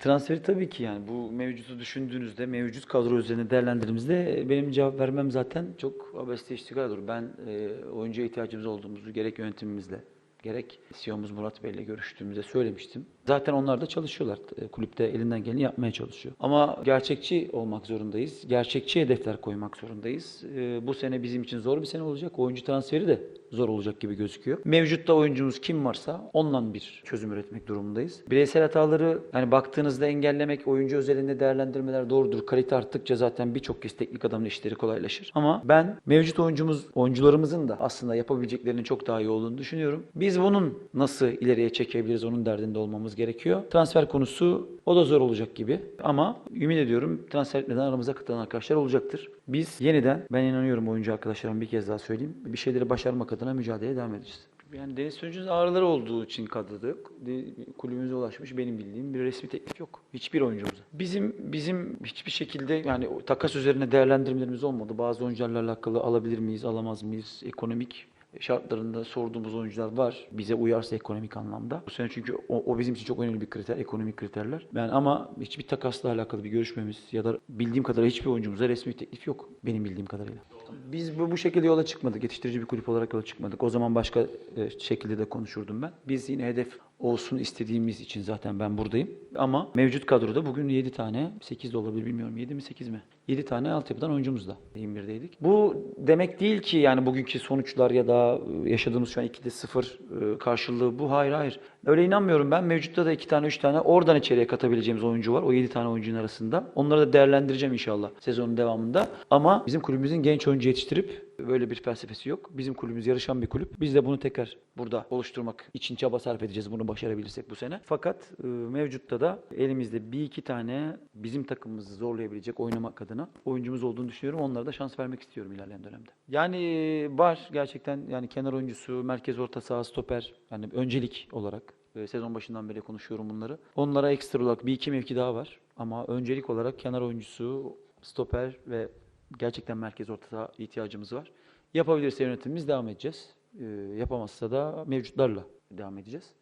Transferi tabii ki yani bu mevcutu düşündüğünüzde, mevcut kadro üzerine değerlendirdiğimizde benim cevap vermem zaten çok abeste iştigal. Ben e, oyuncuya ihtiyacımız olduğumuzu gerek yönetimimizle, gerek CEO'muz Murat Bey ile görüştüğümüzde söylemiştim. Zaten onlar da çalışıyorlar. E, Kulüpte elinden geleni yapmaya çalışıyor. Ama gerçekçi olmak zorundayız. Gerçekçi hedefler koymak zorundayız. E, Bu sene bizim için zor bir sene olacak. Oyuncu transferi de zor olacak gibi gözüküyor. Mevcutta oyuncumuz kim varsa onunla bir çözüm üretmek durumundayız. Bireysel hataları yani baktığınızda engellemek, oyuncu özelinde değerlendirmeler doğrudur. Kalite arttıkça zaten birçok kez teknik adamın işleri kolaylaşır. Ama ben mevcut oyuncumuz, oyuncularımızın da aslında yapabileceklerinin çok daha iyi olduğunu düşünüyorum. Biz bunun nasıl ileriye çekebiliriz onun derdinde olmamız gerekiyor. Transfer konusu o da zor olacak gibi. Ama ümit ediyorum transfer etmeden aramıza katılan arkadaşlar olacaktır. Biz yeniden ben inanıyorum oyuncu arkadaşlarıma bir kez daha söyleyeyim. Bir şeyleri başarmak adına mücadeleye devam edeceğiz. Yani Deniz Sönücü'nün ağrıları olduğu için kadrodadık. De- Kulübümüze ulaşmış benim bildiğim bir resmi teklif yok. Hiçbir oyuncumuza. Bizim bizim hiçbir şekilde yani takas üzerine değerlendirmelerimiz olmadı. Bazı oyuncularla alakalı alabilir miyiz, alamaz mıyız? Ekonomik şartlarında sorduğumuz oyuncular var. Bize uyarsa ekonomik anlamda. Bu sene çünkü o, o bizim için çok önemli bir kriter, ekonomik kriterler. Ben ama hiçbir takasla alakalı bir görüşmemiz ya da bildiğim kadarıyla hiçbir oyuncumuza resmi teklif yok. Benim bildiğim kadarıyla. Biz bu, bu şekilde yola çıkmadık. Yetiştirici bir kulüp olarak yola çıkmadık. O zaman başka e, şekilde de konuşurdum ben. Biz yine hedef olsun istediğimiz için zaten ben buradayım. Ama mevcut kadroda bugün 7 tane, 8 de olabilir bilmiyorum 7 mi 8 mi? 7 tane altyapıdan oyuncumuz da 21'deydik. Bu demek değil ki yani bugünkü sonuçlar ya da e, yaşadığımız şu an 2'de 0 e, karşılığı bu. Hayır hayır. Öyle inanmıyorum ben. Mevcutta da 2 tane 3 tane oradan içeriye katabileceğimiz oyuncu var. O 7 tane oyuncunun arasında. Onları da değerlendireceğim inşallah sezonun devamında. Ama bizim kulübümüzün genç oyuncu yetiştirip böyle bir felsefesi yok. Bizim kulübümüz yarışan bir kulüp. Biz de bunu tekrar burada oluşturmak için çaba sarf edeceğiz bunu başarabilirsek bu sene. Fakat e, mevcutta da elimizde bir iki tane bizim takımımızı zorlayabilecek oynamak adına oyuncumuz olduğunu düşünüyorum. Onlara da şans vermek istiyorum ilerleyen dönemde. Yani e, var gerçekten yani kenar oyuncusu, merkez orta saha, stoper yani öncelik olarak e, sezon başından beri konuşuyorum bunları. Onlara ekstra olarak bir iki mevki daha var. Ama öncelik olarak kenar oyuncusu, stoper ve gerçekten merkez orta saha ihtiyacımız var. Yapabilirse yönetimimiz devam edeceğiz. E, yapamazsa da mevcutlarla devam edeceğiz.